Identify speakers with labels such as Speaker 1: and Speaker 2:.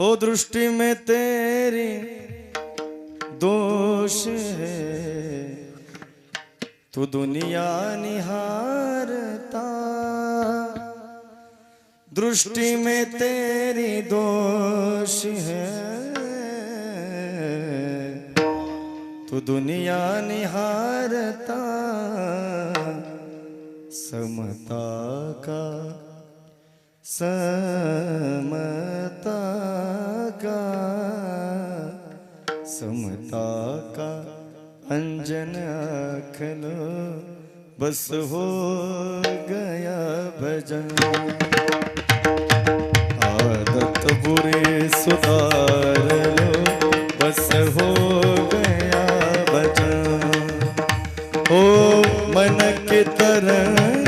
Speaker 1: हो दृष्टि में तेरी दोष है। तू दुनिया निहारता। दृष्टि में तेरी दोष है। तू दुनिया निहारता। समता का समता। समता का अंजन खलो बस हो गया भजन। आदत बुरे सुधार लो, बस हो गया भजन। हो मन के तरह